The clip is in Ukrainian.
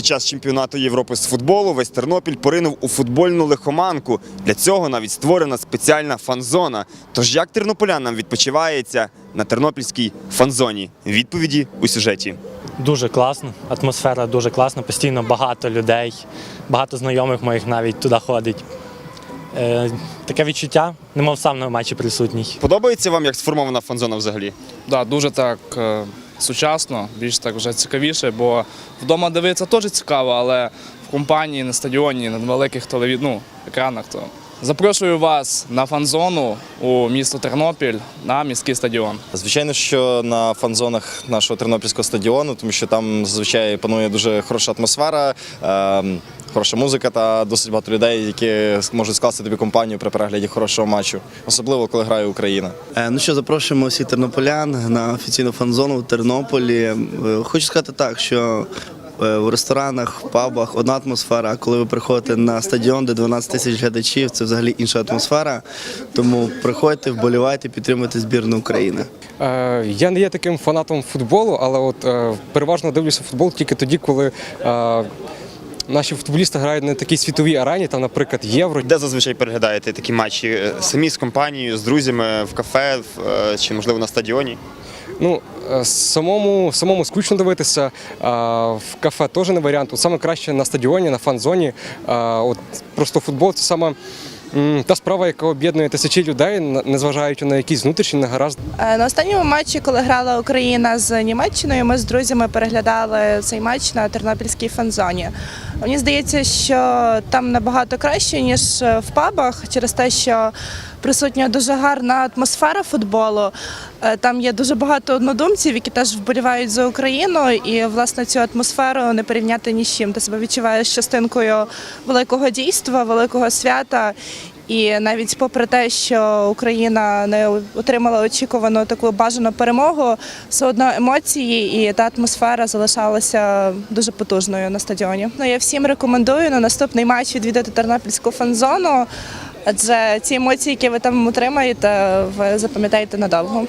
Під час чемпіонату Європи з футболу весь Тернопіль поринув у футбольну лихоманку. Для цього навіть створена спеціальна фан-зона. Тож як тернополянам відпочивається на тернопільській фан-зоні? Відповіді у сюжеті. Дуже класно, атмосфера дуже класна, постійно багато людей, багато знайомих моїх навіть туди ходить. Е, таке відчуття, немов сам на матчі присутній. Подобається вам, як сформована фан-зона взагалі? Да, дуже так е, сучасно, більш так вже цікавіше, бо вдома дивитися теж цікаво, але в компанії, на стадіоні, на великих телеві... ну, екранах. То запрошую вас на фан-зону у місто Тернопіль на міський стадіон. Звичайно, що на фан-зонах нашого тернопільського стадіону, тому що там зазвичай панує дуже хороша атмосфера, е, хороша музика та досить багато людей, які можуть скласти тобі компанію при перегляді хорошого матчу, особливо коли грає Україна. Е, Ну що, запрошуємо всіх тернополян на офіційну фан-зону в Тернополі. Е, Хочу сказати так, що е, в ресторанах, в пабах одна атмосфера, а коли ви приходите на стадіон, де 12 тисяч глядачів, це взагалі інша атмосфера. Тому приходьте, вболівайте, підтримуйте збірну України. Я не є таким фанатом футболу, але от переважно дивлюся футбол тільки тоді, коли наші футболісти грають на такій світовій арені, там, наприклад, євро. Де зазвичай переглядаєте такі матчі? Е, Самі з компанією, з друзями, в кафе е, чи можливо на стадіоні? Ну, е, самому, самому скучно дивитися, а в кафе теж не варіант. От саме краще на стадіоні, на фан-зоні. От просто футбол це саме. Та справа, яка об'єднує тисячі людей, незважаючи на якісь внутрішні негаразди. Е, На останньому матчі, коли грала Україна з Німеччиною, ми з друзями переглядали цей матч на тернопільській фан-зоні. Мені здається, що там набагато краще, ніж в пабах, через те, що присутня дуже гарна атмосфера футболу. Е, Там є дуже багато однодумців, які теж вболівають за Україну, і власне цю атмосферу не порівняти ні з чим. Ти себе відчуваєш частинкою великого дійства, великого свята. І навіть попри те, що Україна не отримала очікувану таку бажану перемогу, все одно емоції і та атмосфера залишалася дуже потужною на стадіоні. Ну я всім рекомендую на наступний матч відвідати тернопільську фан-зону, адже ці емоції, які ви там отримаєте, ви запам'ятаєте надовго.